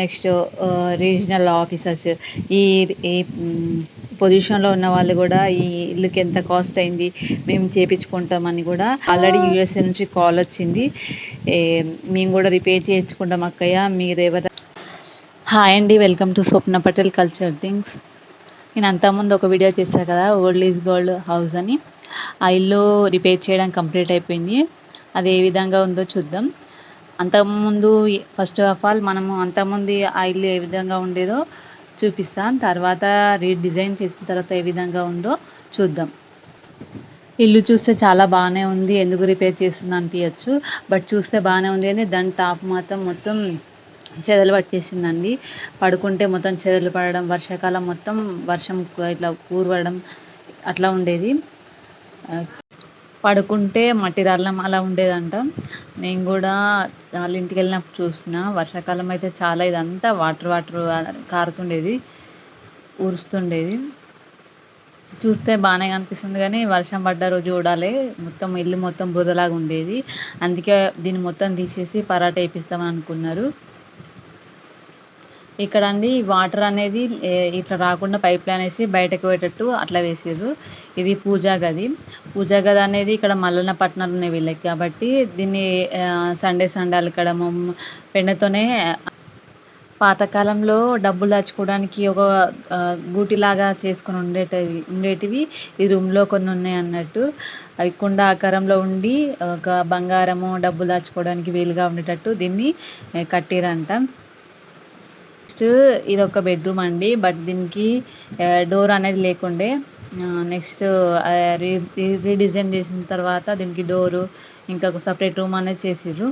Next regional officers ఈ ఈ పొజిషన్లో ఉన్న వాళ్ళు కూడా ఈ ఇల్లుకి ఎంత కాస్ట్ అయింది మేము చేపించుకుంటామని కూడా ఆల్రెడీ యూఎస్ఏ నుంచి కాల్ వచ్చింది. మేము కూడా రిపేర్ చేయించుకుంటాం అక్కయ్య. మీరు ఎవరు? హాయ్ అండి welcome to Swapna Patel culture things నేను అంతకుముందు ఒక వీడియో చేశాను కదా ఓల్డ్ ఈజ్ గోల్డ్ హౌస్ అని. ఆ ఇల్లు రిపేర్ చేయడం కంప్లీట్ అయిపోయింది. అది ఏ విధంగా ఉందో చూద్దాం. అంతకుముందు ఫస్ట్ ఆఫ్ ఆల్ మనము అంతకుముందు ఆ ఇల్లు ఏ విధంగా ఉండేదో చూపిస్తాం తర్వాత రీడిజైన్ చేసిన తర్వాత ఏ విధంగా ఉందో చూద్దాం. ఇల్లు చూస్తే చాలా బాగానే ఉంది. ఎందుకు రిపేర్ చేస్తుంది అనిపించచ్చు. బట్ చూస్తే బాగానే ఉంది అని దాని టాప్ మాత్రం మొత్తం చెదలు పట్టేసిందండి. పడుకుంటే మొత్తం చెదలు పడడం వర్షాకాలం మొత్తం వర్షం ఇట్లా ఊరవడం అట్లా ఉండేది. పడుకుంటే మట్టి రాళ్ళం అలా ఉండేదంట. నేను కూడా వాళ్ళ ఇంటికి వెళ్ళినప్పుడు చూసిన. వర్షాకాలం అయితే చాలా ఇదంతా వాటర్ వాటర్ కారుతుండేది ఊరుస్తుండేది. చూస్తే బాగానే కనిపిస్తుంది కానీ వర్షం పడ్డ రోజు చూడాలి. మొత్తం ఇల్లు మొత్తం బురదలాగా ఉండేది. అందుకే దీన్ని మొత్తం తీసేసి పరాట వేపిస్తామని అనుకున్నారు. ఇక్కడ అండి వాటర్ అనేది ఇట్లా రాకుండా పైప్ లైన్ వేసి బయటకు పోయేటట్టు అట్లా వేసారు ఇది పూజా గది. పూజా గది అనేది ఇక్కడ మల్లన్న పట్టణాలు ఉన్నాయి వీళ్ళకి. కాబట్టి దీన్ని సండే సండే అలకడము పెండతోనే పాతకాలంలో డబ్బులు దాచుకోవడానికి ఒక గూటిలాగా చేసుకొని ఉండేటివి ఉండేటివి ఈ రూమ్లో కొన్ని ఉన్నాయి అన్నట్టు. అవి కుండ ఆకారంలో ఉండి ఒక బంగారము డబ్బులు దాచుకోవడానికి వీలుగా ఉండేటట్టు దీన్ని కట్టిరంట. నెక్స్ట్ ఇది ఒక బెడ్రూమ్ అండి బట్ దీనికి డోర్ అనేది లేకుండే. నెక్స్ట్ రీడిజైన్ చేసిన తర్వాత దీనికి డోరు ఇంకా ఒక సపరేట్ రూమ్ అనేది చేసిర్రు.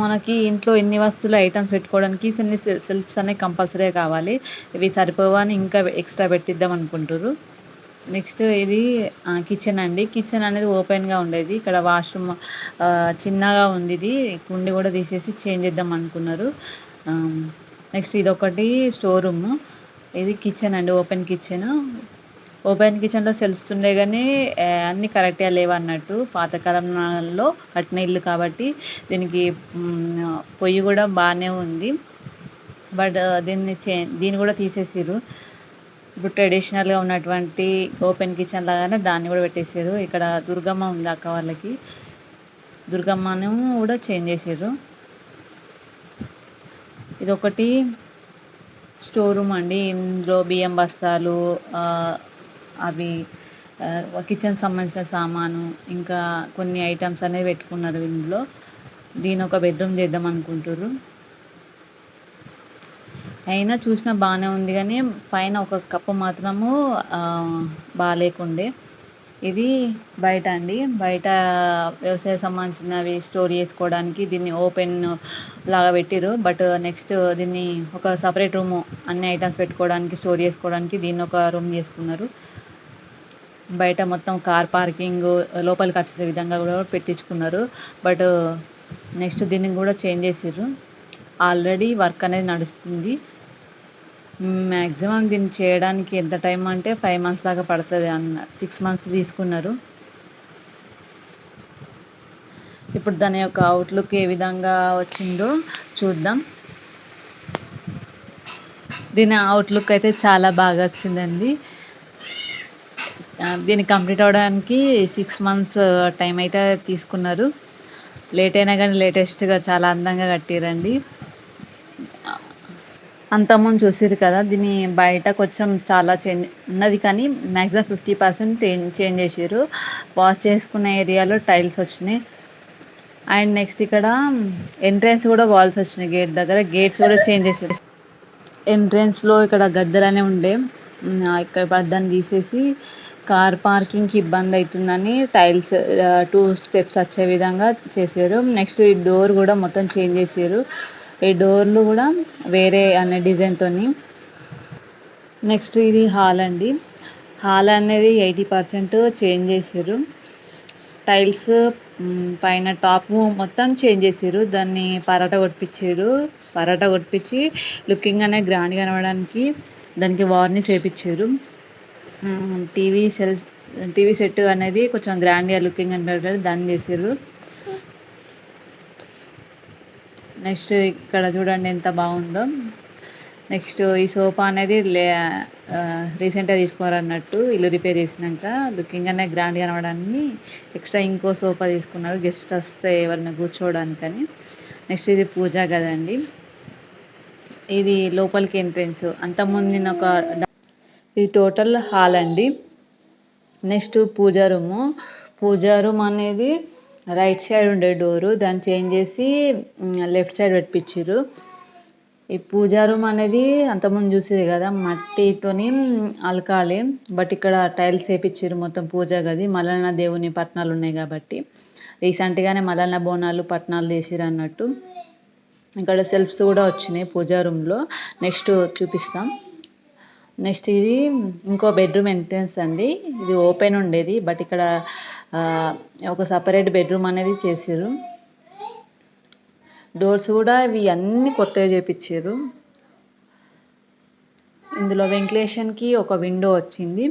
మనకి ఇంట్లో ఎన్ని వస్తువులు ఐటమ్స్ పెట్టుకోవడానికి కొన్ని సెల్ఫ్స్ అనేవి కంపల్సరీ కావాలి. ఇవి సరిపోవని ఇంకా ఎక్స్ట్రా పెట్టిద్దాం అనుకుంటారు నెక్స్ట్ ఇది కిచెన్ అండి. కిచెన్ అనేది ఓపెన్గా ఉండేది. ఇక్కడ వాష్రూమ్ చిన్నగా ఉంది ఇది. కుండి కూడా తీసేసి చేంజ్ చేద్దాం అనుకున్నారు. నెక్స్ట్ ఇది ఒకటి స్టోర్ రూమ్. ఇది కిచెన్ అండి ఓపెన్ కిచెన్. ఓపెన్ కిచెన్లో సెల్ఫ్స్ ఉండే కానీ అన్నీ కరెక్ట్గా లేవు అన్నట్టు. పాతకాలంలో కట్టిన ఇల్లు కాబట్టి దీనికి పొయ్యి కూడా బాగానే ఉంది. బట్ దీన్ని చే దీన్ని కూడా తీసేసారు ఇప్పుడు ట్రెడిషనల్గా ఉన్నటువంటి ఓపెన్ కిచెన్ లాగానే దాన్ని కూడా పెట్టేశారు ఇక్కడ దుర్గమ్మ ఉంది అక్క వాళ్ళకి. దుర్గమ్మను కూడా చేంజ్ చేశారు ఇది ఒకటి స్టోర్ రూమ్ అండి. ఇందులో బియ్యం బస్తాలు అవి కిచెన్ సంబంధించిన సామాను ఇంకా కొన్ని ఐటమ్స్ అనేవి పెట్టుకున్నారు ఇందులో. దీని ఒక బెడ్రూమ్ చేద్దాం అనుకుంటున్నారు అయినా చూసినా బాగానే ఉంది కానీ పైన ఒక కప్పు మాత్రము బాగాలేకుండే ఇది బయట అండి. బయట వ్యవసాయ సంబంధించినవి స్టోర్ చేసుకోవడానికి దీన్ని ఓపెన్ లాగా పెట్టిర్రు. బట్ నెక్స్ట్ దీన్ని ఒక సపరేట్ రూమ్ అన్ని ఐటమ్స్ పెట్టుకోవడానికి స్టోర్ చేసుకోవడానికి దీన్ని ఒక రూమ్ చేసుకున్నారు. బయట మొత్తం కార్ పార్కింగ్ లోపలికి వచ్చే విధంగా కూడా పెట్టించుకున్నారు. బట్ నెక్స్ట్ దీన్ని కూడా చేంజ్ చేసిర్రు. ఆల్రెడీ వర్క్ అనేది నడుస్తుంది. మ్యాక్సిమం దీన్ని చేయడానికి ఎంత టైం అంటే ఫైవ్ మంత్స్ దాకా పడుతుంది అన్న సిక్స్ మంత్స్ తీసుకున్నారు. ఇప్పుడు దాని యొక్క అవుట్లుక్ ఏ విధంగా వచ్చిందో చూద్దాం. దీని అవుట్లుక్ అయితే చాలా బాగా వచ్చిందండి. దీన్ని కంప్లీట్ అవ్వడానికి సిక్స్ మంత్స్ టైం అయితే తీసుకున్నారు. లేట్ అయినా కానీ లేటెస్ట్గా చాలా అందంగా కట్టిరండి. అంతకుముందు చూసేది కదా దీన్ని బయట కొంచెం చాలా చేంజ్ ఉన్నది కానీ మ్యాక్సిమం ఫిఫ్టీ పర్సెంట్ చేంజ్ చేసారు వాష్ చేసుకునే ఏరియాలో టైల్స్ వచ్చినాయి. అండ్ నెక్స్ట్ ఇక్కడ ఎంట్రన్స్ కూడా వాల్స్ వచ్చినాయి గేట్ దగ్గర గేట్స్ కూడా చేంజ్ చేసారు ఎంట్రన్స్లో ఇక్కడ గద్దెలనే ఉండే. ఇక్కడ దాన్ని తీసేసి కార్ పార్కింగ్కి ఇబ్బంది అవుతుందని టైల్స్ టూ స్టెప్స్ వచ్చే విధంగా చేశారు నెక్స్ట్ ఈ డోర్ కూడా మొత్తం చేంజ్ చేశారు ఈ డోర్లు కూడా వేరే అనే డిజైన్తోని నెక్స్ట్ ఇది హాల్ అండి. హాల్ అనేది ఎయిటీ పర్సెంట్ చేంజ్ చేసారు టైల్స్ పైన టాప్ మొత్తం చేంజ్ చేసారు దాన్ని పరాట కొట్టించారు పరాట కొట్టించి లుకింగ్ అనే గ్రాండ్ కనబడడానికి దానికి వార్నిష్ వేయించారు టీవీ సెల్స్ టీవీ సెట్ అనేది కొంచెం గ్రాండ్గా లుకింగ్ అనిపెట్టారు దాన్ని చేసారు నెక్స్ట్ ఇక్కడ చూడండి ఎంత బాగుందో. నెక్స్ట్ ఈ సోఫా అనేది లే రీసెంట్గా తీసుకోరన్నట్టు ఇల్లు రిపేర్ చేసినాక లుకింగ్గానే గ్రాండ్ కనబడాన్ని ఎక్స్ట్రా ఇంకో సోఫా తీసుకున్నారు గెస్ట్ వస్తే ఎవరిని కూర్చోవడానికని. నెక్స్ట్ ఇది పూజా కదండి ఇది లోపలికి ఎంట్రెన్స్. అంతకుముందు ఒక ఇది టోటల్ హాల్ అండి. Next puja room. Puja room అనేది రైట్ సైడ్ ఉండే డోరు దాన్ని చేంజ్ చేసి లెఫ్ట్ సైడ్ పెట్టించారు ఈ పూజా రూమ్ అనేది అంతకుముందు చూసేది కదా మట్టితోని అలకాలి. బట్ ఇక్కడ టైల్స్ వేపించారు మొత్తం పూజా గది. మలనా దేవుని పట్నాలు ఉన్నాయి కాబట్టి. రీసెంట్గానే మలనా బోనాలు పట్నాలు చేసిరు అన్నట్టు. ఇక్కడ సెల్ఫ్స్ కూడా వచ్చినాయి పూజా రూమ్లో. నెక్స్ట్ చూపిస్తాం. నెక్స్ట్ ఇది ఇంకో బెడ్రూమ్ ఎంట్రన్స్ అండి. ఇది ఓపెన్ ఉండేది బట్ ఇక్కడ ఒక సపరేట్ బెడ్రూమ్ అనేది చేసారు డోర్స్ కూడా ఇవి అన్నీ కొత్తగా చేపించారు ఇందులో వెంటిలేషన్కి ఒక విండో వచ్చింది.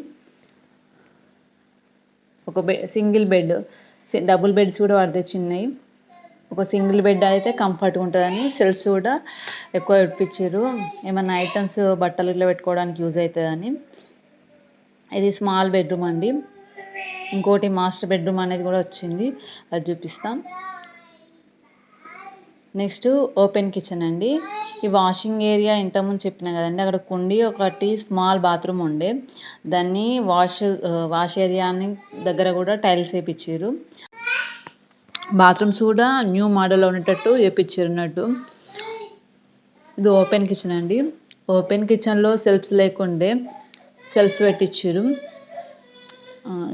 ఒక bed single bed double beds కూడా వాడితే చిన్నవి ఒక సింగిల్ బెడ్ అయితే కంఫర్ట్గా ఉంటుందని సెల్ఫ్స్ కూడా ఎక్కువ ఇప్పించారు. ఏమైనా ఐటమ్స్ బట్టలు ఇట్లా పెట్టుకోవడానికి యూజ్ అవుతుందని. ఇది స్మాల్ బెడ్రూమ్ అండి. ఇంకోటి మాస్టర్ బెడ్రూమ్ అనేది కూడా వచ్చింది. అది చూపిస్తాం. నెక్స్ట్ ఓపెన్ కిచెన్ అండి. ఈ వాషింగ్ ఏరియా ఇంతకుముందు చెప్పిన కదండి అక్కడ కుండి ఒకటి స్మాల్ బాత్రూమ్ ఉండే. దాన్ని వాష్ వాష్ ఏరియాని దగ్గర కూడా టైల్స్ వేయించారు బాత్రూమ్స్ కూడా న్యూ మోడల్లో ఉండేటట్టు వేపించారు అన్నట్టు. ఇది ఓపెన్ కిచెన్ అండి. ఓపెన్ కిచెన్లో సెల్ఫ్స్ లేకుండే సెల్ఫ్స్ పెట్టించారు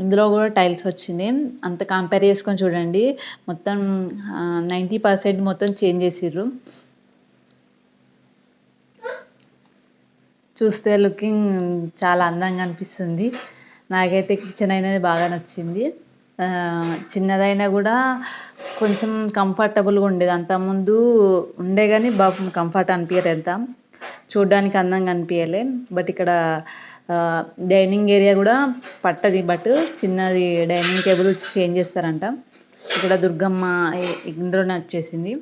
ఇందులో కూడా టైల్స్ వచ్చింది. అంత కంపేర్ చేసుకొని చూడండి. మొత్తం నైంటీ పర్సెంట్ మొత్తం చేంజ్ చేసిర్రు. చూస్తే లుకింగ్ చాలా అందంగా అనిపిస్తుంది. నాకైతే కిచెన్ అనేది బాగా నచ్చింది. చిన్నదైనా కూడా కొంచెం కంఫర్టబుల్గా ఉండేది. అంతకుముందు ఉండే కానీ బాగా కంఫర్ట్ అనిపించలేదు అంత చూడడానికి అందంగా అనిపించలే బట్ ఇక్కడ డైనింగ్ ఏరియా కూడా పట్టది. బట్ చిన్నది డైనింగ్ టేబుల్ చేంజ్ చేస్తారంట. ఇక్కడ దుర్గమ్మ ఇందులోనే వచ్చేసింది.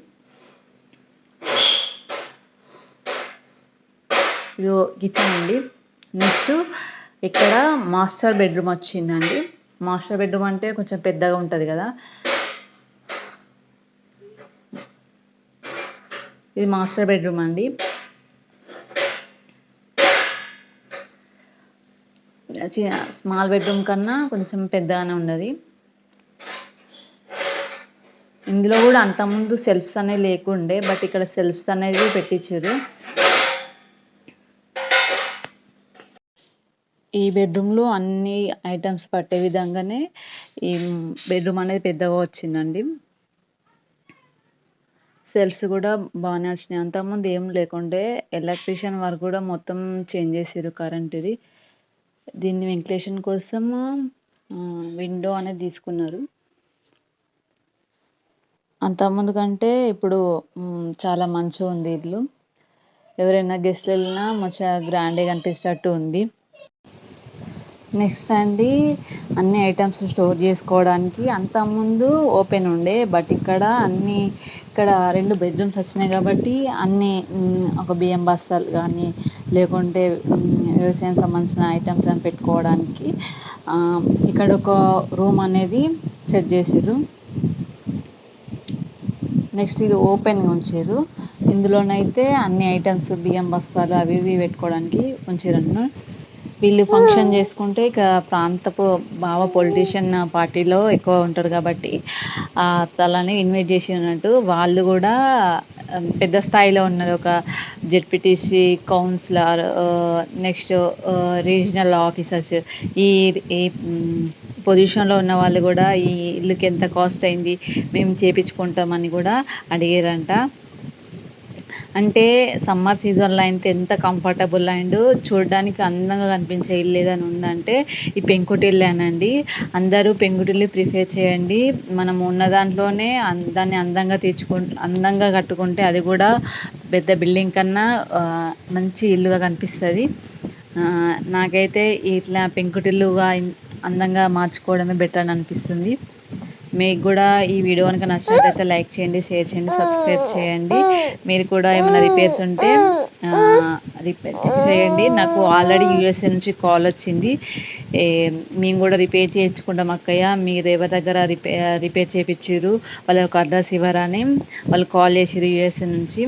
ఇది కిచెన్ అండి. నెక్స్ట్ ఇక్కడ మాస్టర్ బెడ్రూమ్ వచ్చిందండి. మాస్టర్ బెడ్రూమ్ అంటే కొంచెం పెద్దగా ఉంటుంది కదా. ఇది మాస్టర్ బెడ్రూమ్ అండి. స్మాల్ బెడ్రూమ్ కన్నా కొంచెం పెద్దగానే ఉన్నది ఇందులో కూడా అంతకుముందు సెల్ఫ్స్ అనేవి లేకుండే బట్ ఇక్కడ సెల్ఫ్స్ అనేది పెట్టించారు. ఈ బెడ్రూమ్లో అన్ని ఐటమ్స్ పట్టే విధంగానే ఈ బెడ్రూమ్ అనేది పెద్దగా వచ్చిందండి. సెల్ఫ్స్ కూడా బాగానే వచ్చినాయి. అంతకుముందు ఏం లేకుండే ఎలక్ట్రీషియన్ వర్క్ కూడా మొత్తం చేంజ్ చేసారు కరెంట్ది దీన్ని వెంటిలేషన్ కోసం విండో అనేది తీసుకున్నారు. అంతకుముందు కంటే ఇప్పుడు చాలా మంచిగా ఉంది ఇల్లు. ఎవరైనా గెస్ట్లు వెళ్ళినా మంచిగా గ్రాండ్గా కనిపించేటట్టు ఉంది. నెక్స్ట్ అండి అన్ని ఐటమ్స్ స్టోర్ చేసుకోవడానికి అంతకుముందు ఓపెన్ ఉండే బట్ ఇక్కడ అన్ని ఇక్కడ రెండు బెడ్రూమ్స్ వచ్చినాయి కాబట్టి అన్ని ఒక బియ్యం బస్తాలు కానీ లేకుంటే వ్యవసాయం సంబంధించిన ఐటమ్స్ కానీ పెట్టుకోవడానికి ఇక్కడ ఒక రూమ్ అనేది సెట్ చేసారు నెక్స్ట్ ఇది ఓపెన్గా ఉంచారు. ఇందులోనైతే అన్ని ఐటమ్స్ బియ్యం బస్తాలు అవి ఇవి పెట్టుకోవడానికి ఉంచారు వీళ్ళు ఫంక్షన్ చేసుకుంటే ఇక ప్రాంతపు బావ పొలిటీషియన్ పార్టీలో ఎక్కువ ఉంటారు కాబట్టి తలని ఇన్వైట్ చేసి ఉన్నట్టు వాళ్ళు కూడా పెద్ద స్థాయిలో ఉన్నారు. ఒక ZPTC councillor next regional officers ఈ ఈ పొజిషన్లో ఉన్న వాళ్ళు కూడా ఈ ఇల్లుకి ఎంత కాస్ట్ అయింది మేము చేపించుకుంటామని కూడా అడిగారంట. అంటే సమ్మర్ సీజన్లో అయితే ఎంత కంఫర్టబుల్ అండ్ చూడడానికి అందంగా కనిపించే ఇల్లు ఏదైనా ఉందంటే ఈ పెంకుటిల్లేనండి అందరూ పెంకుటిల్లు ప్రిఫర్ చేయండి. మనం ఉన్న దాంట్లోనే దాన్ని అందంగా తీర్చుకు అందంగా కట్టుకుంటే అది కూడా పెద్ద బిల్డింగ్ కన్నా మంచి ఇల్లుగా కనిపిస్తుంది. నాకైతే ఇట్లా పెంకుటిల్లుగా అందంగా మార్చుకోవడమే బెటర్ అని అనిపిస్తుంది. మీకు కూడా ఈ వీడియో కనుక నచ్చినట్లయితే లైక్ చేయండి షేర్ చేయండి సబ్స్క్రైబ్ చేయండి. మీరు కూడా ఏమైనా రిపేర్స్ ఉంటే రిపేర్ చేయండి. నాకు ఆల్రెడీ యూఎస్ఏ నుంచి కాల్ వచ్చింది. మేము కూడా రిపేర్ చేయించుకుంటాం అక్కయ్య. మీరు ఎవరి దగ్గర రిపేర్ రిపేర్ చేయించారు వాళ్ళ ఒక అడ్రస్ ఇవ్వరని వాళ్ళు కాల్ చేసిరు యూఎస్ఏ నుంచి.